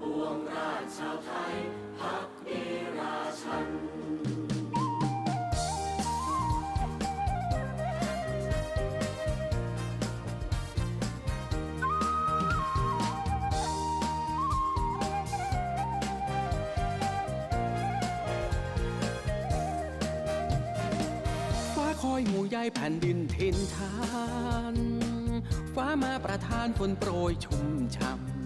ปวงราชชาวไทยพักดีราชันคอยหมู่ใยแผ่นดินเทนทาน ฟ้ามาประทานฝนโปรยชุ่มฉ่ำ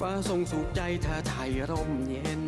ฟ้าทรงสุขใจเธอไทยร่มเย็น